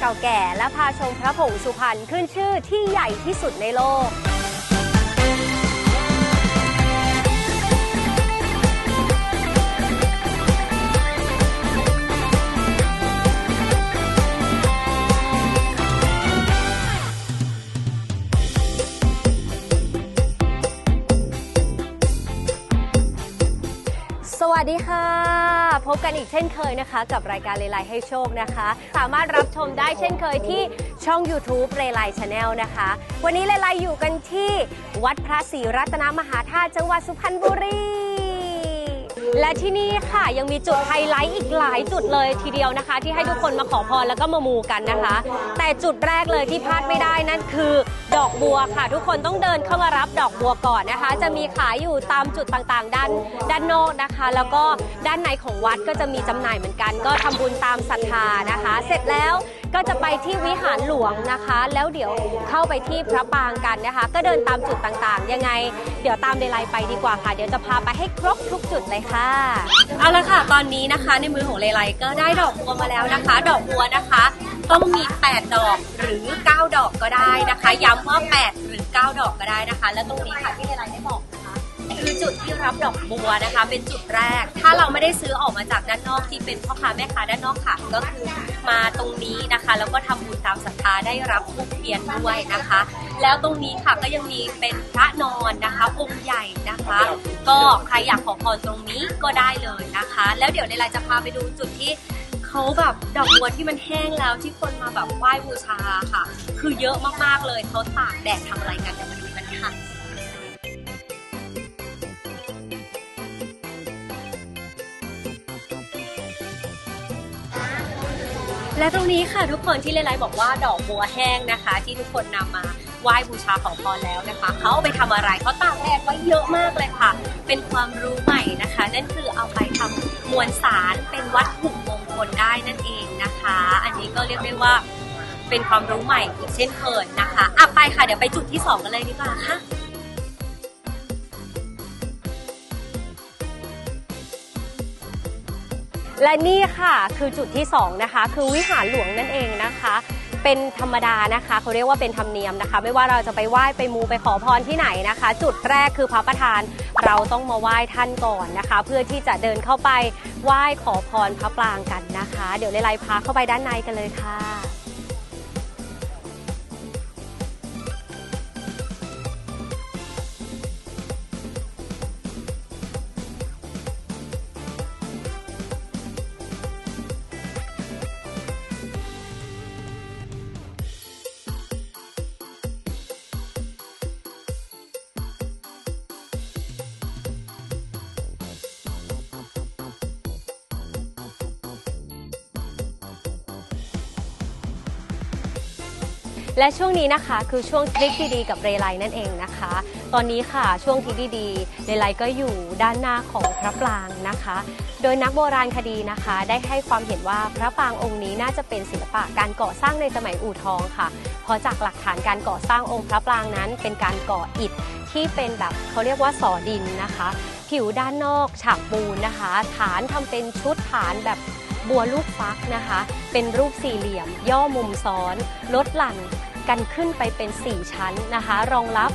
เก่าแก่ และพาชมพระผงสุพรรณขึ้นชื่อที่ใหญ่ที่สุดในโลก พบกันอีกเช่นเคยนะคะ กับรายการเลไลให้โชคนะคะ สามารถรับชมได้เช่นเคยที่ช่อง YouTube เลไลชาแนลนะคะ วันนี้เลไลอยู่กันที่ วัดพระศรีรัตนมหาธาตุจังหวัดสุพรรณบุรี และที่นี่ค่ะยังมีจุดไฮไลท์อีกหลายจุดเลยทีเดียวนะคะ ที่ให้ทุกคนมาขอพรแล้วก็มามูกันนะคะ แต่จุดแรกเลยที่พลาดไม่ได้นั่นคือ ดอกบัวค่ะ ทุกคนต้องเดินเข้ามารับดอกบัวก่อนนะคะ จะมีขายอยู่ตามจุดต่างๆ ด้านด้านนอกนะคะ แล้วก็ด้านในของวัดก็จะมีจำหน่ายเหมือนกัน ก็ทำบุญตามศรัทธานะคะ เสร็จแล้ว ก็จะไปที่วิหารหลวงนะคะ แล้วเดี๋ยวเข้าไปที่พระปางกันนะคะ ก็เดินตามจุดต่างๆ ยังไง เดี๋ยวตามเดลัยไปดีกว่าค่ะ เดี๋ยวจะพาไปให้ครบทุกจุดเลยค่ะ เอาละค่ะ ตอนนี้นะคะในมือของเลไลก็ได้ดอกบัวมาแล้วนะคะ ดอกบัวนะคะต้องมี 8 ดอกหรือ 9 ดอกก็ได้นะคะ ย้ำว่า 8 หรือ 9 ดอกก็ได้นะคะ แล้วตรงนี้ค่ะที่เลไลได้บอก คือจุดที่รับดอกบัวนะคะ เป็นจุดแรก ถ้าเราไม่ได้ซื้อออกมาจากด้านนอกที่เป็นพ่อค้าแม่ค้าด้านนอกค่ะ ก็คือมาตรงนี้นะคะ แล้วก็ทำบุญตามศรัทธาได้รับทุกเทียนด้วยนะคะ แล้วตรงนี้ค่ะก็ยังมีเป็นพระนอนนะคะองค์ใหญ่นะคะ ก็ใครอยากขอพรตรงนี้ก็ได้เลยนะคะ แล้วเดี๋ยวในไลน์จะพาไปดูจุดที่เขาแบบดอกบัวที่มันแห้งแล้วที่คนมาแบบไหว้บูชาค่ะ คือเยอะมากๆเลยเขาตากแดดทำอะไรกันเดี๋ยวมาดูกันค่ะ และตรงนี้ค่ะทุกคนที่เลไลบอกว่าดอกบัวแห้งนะคะ ที่ทุกคนนำมาไหว้บูชาขอพรแล้วนะคะ เขาเอาไปทำอะไรเขาตากแดดไว้เยอะมากเลยค่ะ เป็นความรู้ใหม่นะคะ นั่นคือเอาไปทำมวลสารเป็นวัตถุมงคลได้นั่นเองนะคะ อันนี้ก็เรียกได้ว่าเป็นความรู้ใหม่อีกเช่นเคยนะคะอะไปค่ะเดี๋ยวไปจุดที่สองกันเลยดีกว่าค่ะ และนี่ค่ะคือจุดที่ 2 นะคะ คือวิหารหลวงนั่นเองนะคะ เป็นธรรมดานะคะเขาเรียกว่าเป็นธรรมเนียมนะคะ ไม่ว่าเราจะไปไหว้ไปมูไปขอพรที่ไหนนะคะ จุดแรกคือพระประธาน เราต้องมาไหว้ท่านก่อนนะคะ เพื่อที่จะเดินเข้าไปไหว้ขอพรพระปรางกันนะคะ เดี๋ยวเลไลพาเข้าไปด้านในกันเลยค่ะ และช่วงนี้นะคะคือช่วงทริคดีๆกับเรไลนั่นเองนะคะ ตอนนี้ค่ะช่วงทริคดีๆเรไลก็อยู่ด้านหน้าของพระปรางนะคะ โดยนักโบราณคดีนะคะ ได้ให้ความเห็นว่าพระปรางองค์นี้น่าจะเป็นศิลปะการก่อสร้างในสมัยอู่ทองค่ะ เพราะจากหลักฐานการก่อสร้างองค์พระปรางนั้น เป็นการก่ออิฐที่เป็นแบบเขาเรียกว่าสอดินนะคะ ผิวด้านนอกฉาบปูนนะคะ ฐานทำเป็นชุดฐานแบบ บัวลูกฟักนะคะ เป็นรูปสี่เหลี่ยม ย่อมุมซ้อน ลดหลั่นกันขึ้นไปเป็น 4 ชั้นนะคะ รองรับ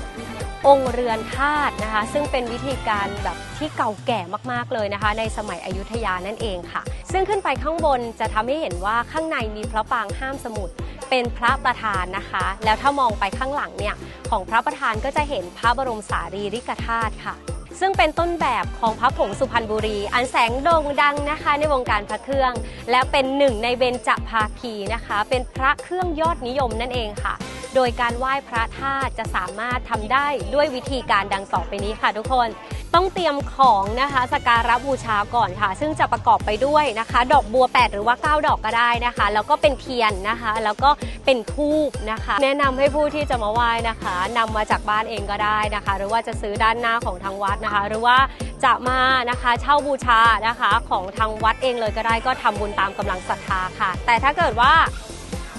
องค์เรือนธาตุนะคะ ซึ่งเป็นวิธีการแบบที่เก่าแก่มากๆเลยนะคะ ในสมัยอยุธยานั่นเองค่ะ ซึ่งขึ้นไปข้างบนจะทำให้เห็นว่าข้างในมีพระปางห้ามสมุทรเป็นพระประธานนะคะ แล้วถ้ามองไปข้างหลังเนี่ยของพระประธานก็จะเห็นพระบรมสารีริกธาตุค่ะ ซึ่งเป็นต้นแบบของพระผงสุพรรณบุรี อันแสงโด่งดังนะคะในวงการพระเครื่อง และเป็นหนึ่งในเบญจภาคีนะคะ เป็นพระเครื่องยอดนิยมนั่นเองค่ะ โดยการไหว้พระธาตุจะสามารถทำได้ด้วยวิธีการดังต่อไปนี้ค่ะทุกคน ต้องเตรียมของนะคะสการะบูชาก่อนค่ะ ซึ่งจะประกอบไปด้วยนะคะ ดอกบัว 8 หรือว่า 9 ดอกก็ได้นะคะ แล้วก็เป็นเทียนนะคะ แล้วก็เป็นทูบนะคะ แนะนำให้ผู้ที่จะมาไหว้นะคะนำมาจากบ้านเองก็ได้นะคะ หรือว่าจะซื้อด้านหน้าของทางวัดนะคะ หรือว่าจะมานะคะเช่าบูชานะคะของทางวัดเองเลยก็ได้ก็ทำบุญตามกำลังศรัทธาค่ะ แต่ถ้าเกิดว่า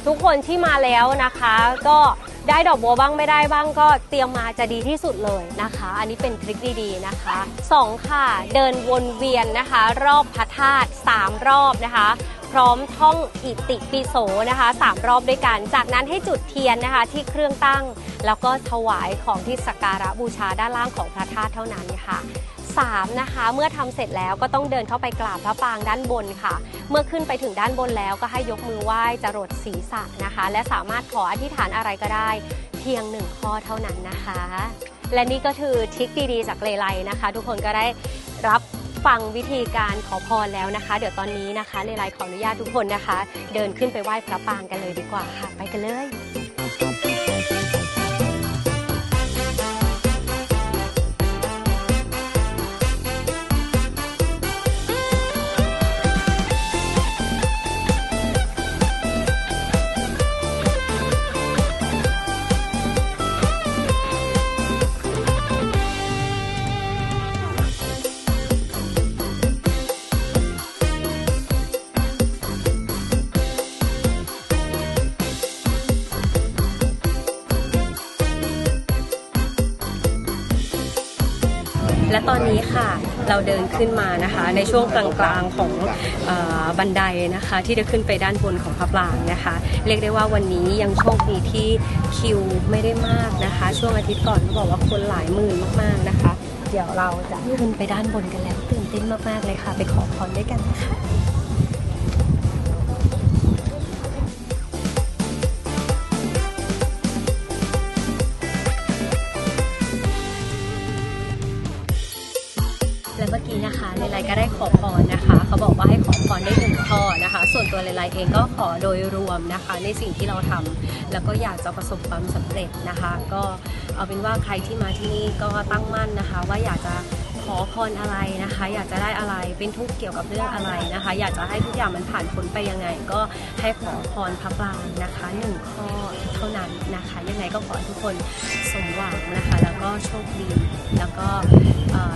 ทุกคนที่มาแล้วนะคะ ก็ได้ดอกบัวบ้างไม่ได้บ้างก็เตรียมมาจะดีที่สุดเลยนะคะ อันนี้เป็นทริคดีๆนะคะสองค่ะ เดินวนเวียนนะคะ รอบพระธาตุสามรอบนะคะ พร้อมท่องอิติปิโสนะคะสามรอบด้วยกัน จากนั้นให้จุดเทียนนะคะที่เครื่องตั้ง แล้วก็ถวายของที่สักการะบูชาด้านล่างของพระธาตุเท่านั้นค่ะ 3นะคะ เมื่อทำเสร็จแล้วก็ต้องเดินเข้าไปกราบพระปางด้านบนค่ะ เมื่อขึ้นไปถึงด้านบนแล้วก็ให้ยกมือไหว้จรดศีรษะนะคะ และสามารถขออธิษฐานอะไรก็ได้ เพียงหนึ่งข้อเท่านั้นนะคะ และนี่ก็คือทริคดีๆจากเลไลนะคะ ทุกคนก็ได้รับฟังวิธีการขอพรแล้วนะคะ เดี๋ยวตอนนี้นะคะเลไลขออนุญาตทุกคนนะคะ เดินขึ้นไปไหว้พระปางกันเลยดีกว่าค่ะ ไปกันเลย และตอนนี้ค่ะเราเดินขึ้นมานะคะ ในช่วงกลางๆของออบันไดนะคะ ที่จะขึ้นไปด้านบนของพระปรางนะคะ เรียกได้ว่าวันนี้ยังโชคดีที่คิวไม่ได้มากนะคะ ช่วงอาทิตย์ก่อนเขาบอกว่าคนหลายหมื่นมากๆนะคะ เดี๋ยวเราจะขึ้นไปด้านบนกันแล้วตื่นเต้นมากๆเลยค่ะ ไปขอพรด้วยกันนะคะ ก็ได้ขอพรนะคะ เขาบอกว่าให้ขอพรได้หนึ่งข้อนะคะ ส่วนตัวเลไลเองก็ขอโดยรวมนะคะ ในสิ่งที่เราทำแล้วก็อยากจะประสบความสำเร็จนะคะ ก็เอาเป็นว่าใครที่มาที่นี่ก็ตั้งมั่นนะคะ ว่าอยากจะ ขอพรอะไรนะคะ อยากจะได้อะไรเป็นทุกข์เกี่ยวกับเรื่องอะไรนะคะ อยากจะให้ทุกอย่างมันผ่านพ้นไปยังไง ก็ให้ขอพรพระปรางนะคะหนึ่งข้อเท่านั้นนะคะ ยังไงก็ขอให้ทุกคนสมหวังนะคะ แล้วก็โชคดี แล้วก็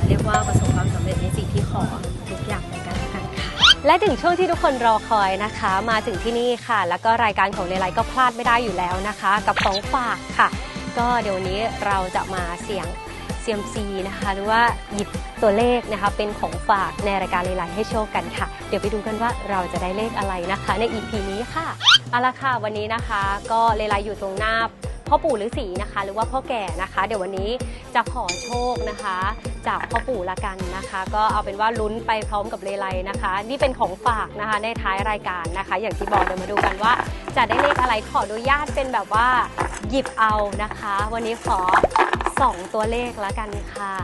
เรียกว่าประสบความสำเร็จในสิ่งที่ขอทุกอย่างในกันและกันค่ะและถึงช่วงที่ทุกคนรอคอยนะคะ มาถึงที่นี่ค่ะ แล้วก็รายการของเลไลก็พลาดไม่ได้อยู่แล้วนะคะ กับของฝากค่ะ ก็เดี๋ยวนนี้เราจะมาเสี่ยง เซียมซีนะคะ หรือว่าหยิบตัวเลขนะคะ เป็นของฝากในรายการเลไลให้โชคกันค่ะ เดี๋ยวไปดูกันว่าเราจะได้เลขอะไรนะคะ ใน EP นี้ค่ะเอาละค่ะวันนี้นะคะ ก็เลไลอยู่ตรงหน้าพ่อปู่ฤาษีนะคะ หรือว่าพ่อแก่นะคะ เดี๋ยววันนี้จะขอโชคนะคะ จากพ่อปู่ละกันนะคะ ก็เอาเป็นว่าลุ้นไปพร้อมกับเลไลนะคะ นี่เป็นของฝากนะคะในท้ายรายการนะคะ อย่างที่บอกเดี๋ยวมาดูกันว่า จะได้เลขอะไรขออนุญาตเป็นแบบว่าหยิบเอานะคะ วันนี้ขอ สองตัวเลขและกันค่ะ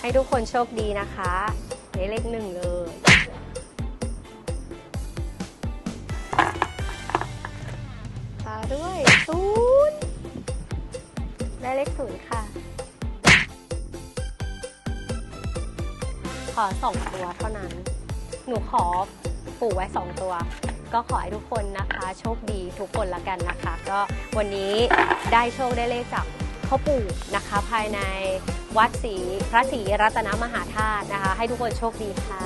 ให้ทุกคนโชคดีนะคะได้เลขหนึ่งเลยต่อด้วยศูนย์ได้เลขศูนย์ค่ะ ขอสองตัวเท่านั้น หนูขอปู่ไว้สองตัวก็ขอให้ทุกคนนะคะ โชคดีทุกคนละกันนะคะ ก็วันนี้ได้โชคได้เลขจาก พ่อปู่นะคะ ภายในวัดศรีพระศรีรัตนมหาธาตุนะคะ ให้ทุกคนโชคดีค่ะ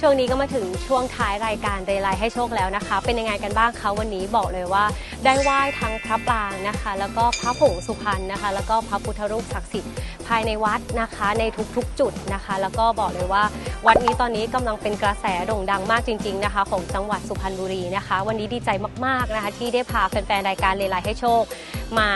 ช่วงนี้ก็มาถึงช่วงท้ายรายการเรไลให้โชคแล้วนะคะ เป็นยังไงกันบ้างคะวันนี้บอกเลยว่า ได้ไหว้ทั้งพระปรางนะคะ แล้วก็พระผงสุพรรณนะคะ แล้วก็พระพุทธรูปศักดิ์สิทธิ์ภายในวัดนะคะ ในทุกๆจุดนะคะ แล้วก็บอกเลยว่าวัดนี้ตอนนี้กำลังเป็นกระแสโด่งดังมากจริง ๆนะคะ ของจังหวัดสุพรรณบุรีนะคะ วันนี้ดีใจมากๆนะคะ ที่ได้พาแฟนๆรายการเรไลให้โชค มา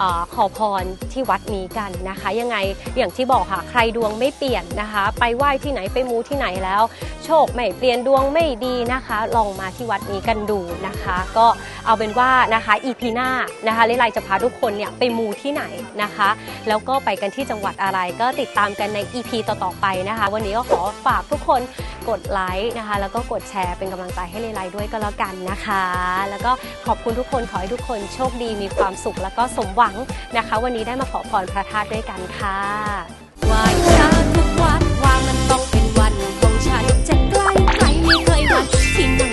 อขอพรที่วัดนี้กันนะคะ ยังไงอย่างที่บอกค่ะ ใครดวงไม่เปลี่ยนนะคะ ไปไหว้ที่ไหนไปมูที่ไหนแล้ว โชคไม่เปลี่ยนดวงไม่ดีนะคะ ลองมาที่วัดนี้กันดูนะคะ ก็เอาเป็นว่านะคะ EP หน้านะคะเลไลจะพาทุกคนเนี่ยไปมูที่ไหนนะคะ แล้วก็ไปกันที่จังหวัดอะไรก็ติดตามกันใน EP ต่อๆไปนะคะ วันนี้ก็ขอฝากทุกคนกดไลค์นะคะ แล้วก็กดแชร์เป็นกำลังใจให้เลไลด้วยก็แล้วกันนะคะ แล้วก็ขอบคุณทุกคนขอให้ทุกคนโชคดีมีความสุข แล้วก็สมหวังนะคะ วันนี้ได้มาขอพรพระธาตุด้วยกันค่ะไหว้พระทุกวัดว่ามันต้องเป็นวันของฉันจะไกลไกลไม่เคยวันที่นั่ง